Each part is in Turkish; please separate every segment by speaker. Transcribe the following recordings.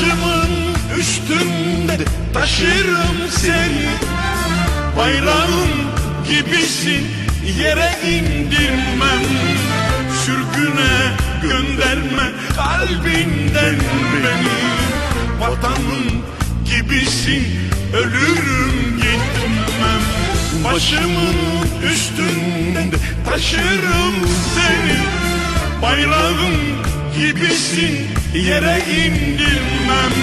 Speaker 1: Başımın üstünde taşırım seni. Bayrağım gibisin yere indirmem. Sürgüne gönderme kalbinden beni. Vatanım gibisin ölürüm gitmem. Başımın üstünde taşırım seni. Bayrağım gibisin yere indirmem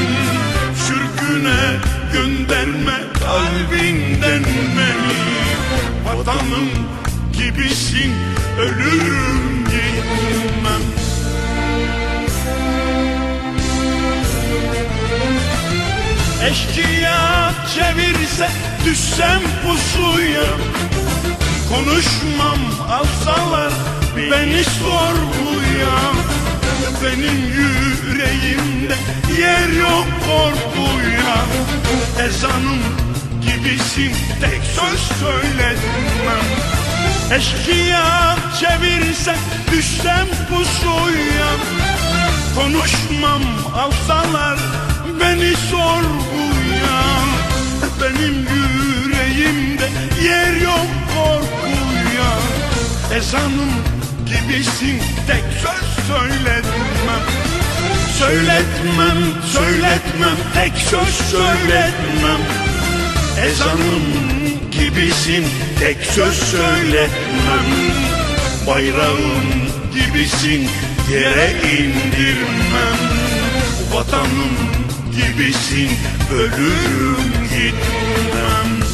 Speaker 1: Sürgüne gönderme kalbinden beni. Vatanım gibisin ölürüm gitmem Eşkıya çevirse düşsem pusuya. Konuşmam alsalar beni sorguya Benim yüreğimde yer yok korkuya Ezanım gibisin tek söz söyletmem Eşkıya çevirse düşsem pusuya. Konuşmam alsalar beni sorguya Benim yüreğimde yer yok korkuya. Ezanım gibisin tek söz söyletmem Söyletmem, söyletmem, tek söz söyletmem. Ezanım gibisin. Tek söz söyletmem. Bayrağım gibisin. Yere indirmem. Vatanım gibisin. Ölürüm gitmem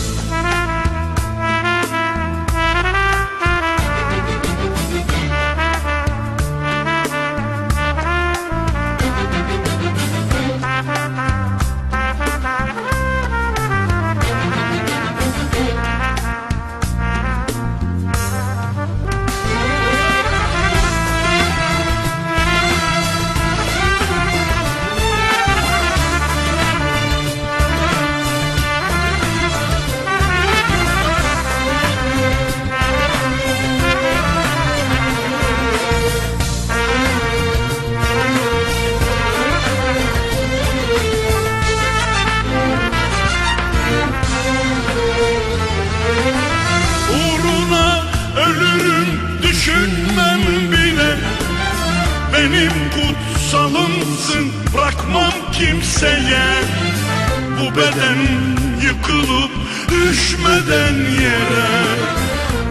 Speaker 1: kutsalımsın bırakmam kimseye. Bu beden yıkılıp düşmeden yere.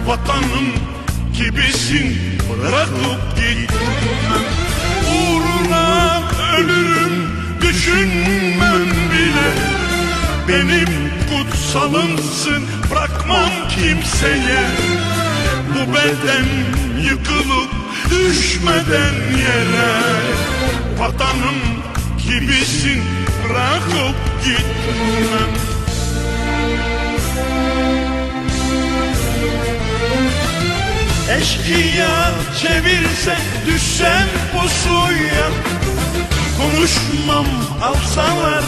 Speaker 1: Vatanım gibisin bırakıp gitmem. Uğruna ölürüm düşünmem bile. Benim kutsalımsın bırakmam kimseye Bu beden yıkılıp düşmeden yere Vatanım gibisin bırakıp gitmem. Eşkıya çevirse düşsem pusuya Konuşmam alsalar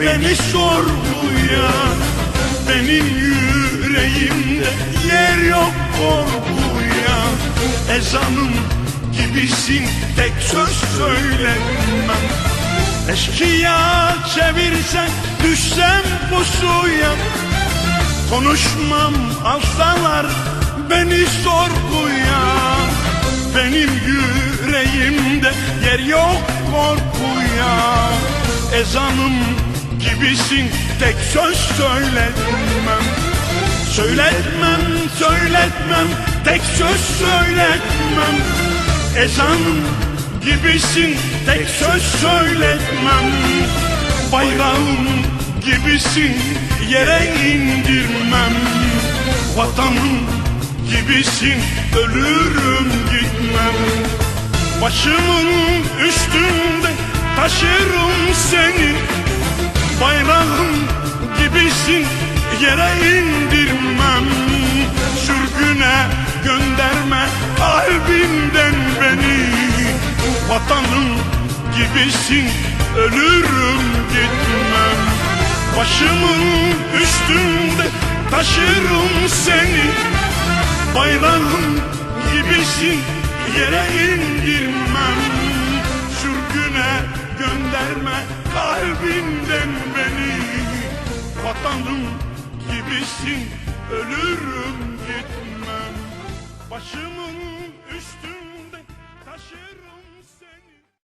Speaker 1: beni sorguya Benim yüreğimde yer yok korkuya Ezanım gibisin. Tek söz söylemem Eşkıya çevirsen düşsem pusuya Konuşmam alsalar beni sorguya. Benim yüreğimde yer yok korkuya. Ezanım gibisin tek söz söyletmem Söyletmem, söyletmem, tek söz söyletmem. Ezanım gibisin tek söz söyletmem. Bayrağım gibisin yere indirmem. Vatanım gibisin ölürüm gitmem. Başımın üstünde taşırım seni. Bayrağım gibisin yere indirmem Vatanım gibisin ölürüm gitmem. Başımın üstünde taşırım seni. Bayrağım gibisin yere indirmem. Sürgüne gönderme kalbinden beni. Vatanım gibisin ölürüm gitmem. Başımın üstünde